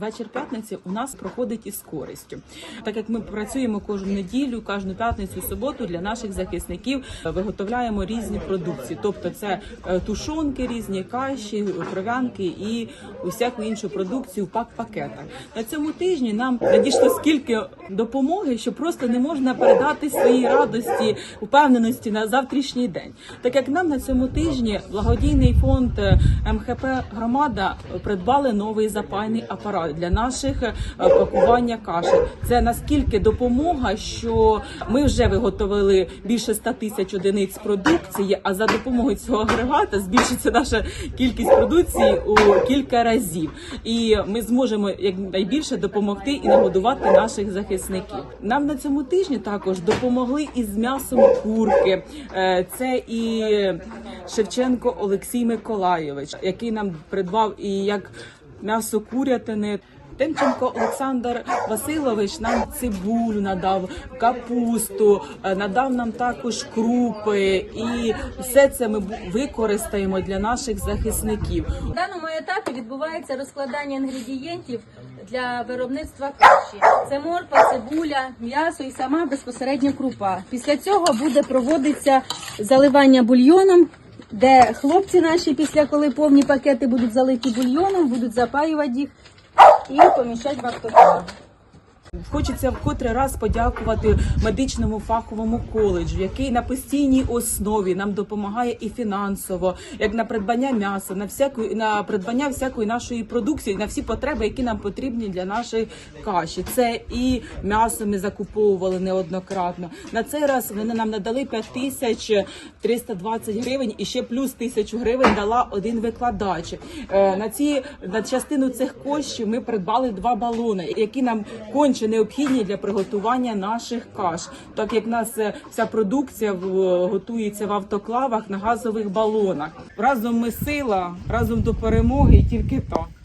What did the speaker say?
вечір п'ятниці у нас проходить із користю. Так як ми працюємо кожну неділю, кожну п'ятницю, суботу для наших захисників е, виготовляємо різні продукції. Тобто це е, тушонки, різні каші, кров'янки і усяку іншу продукцію в пак-пакетах. На цьому тижні нам надійшло скільки допомоги, що просто не можна передати свої радості, впевненості на завтрашній день. Так як нам на цьому тижні благодійний фонд е, МХП громада придбали новий запайний апарат для наших е, пакування каші. Це наскільки допомога, що ми вже виготовили більше 100 тисяч одиниць продукції. А за допомогою цього агрегата збільшиться наша кількість продукції у кілька разів, і ми зможемо якнайбільше допомогти і нагодувати наших захисників. Нам на цьому тижні також допомогли із м'ясом курки. Е, Це і Шевченко Олексій Миколайович, який нам придбав і як м'ясо курятини. Тимченко Олександр Васильович нам цибулю надав, капусту, е, надав нам також крупи, і все це ми використаємо для наших захисників. У даному етапі відбувається розкладання інгредієнтів для виробництва каші. Це морква, цибуля, м'ясо і сама безпосередньо крупа. Після цього буде проводитися заливання бульйоном, де хлопці наші, після коли повні пакети будуть залиті бульйоном, будуть запаювати їх і поміщати в автоклав. Хочеться вкотре раз подякувати медичному фаховому коледжу, який на постійній основі нам допомагає і фінансово, як на придбання м'яса, на всяку на придбання всякої нашої продукції, на всі потреби, які нам потрібні для нашої каші. Це і м'ясо ми закуповували неоднократно. На цей раз вони нам надали 5320 гривень і ще плюс тисячу гривень дала один викладач. Е, На ці на частину цих коштів ми придбали два балони, які нам конче необхідні для приготування наших каш. Так як в нас е, вся продукція в- готується в автоклавах на газових балонах. Разом ми сила, разом до перемоги і тільки так.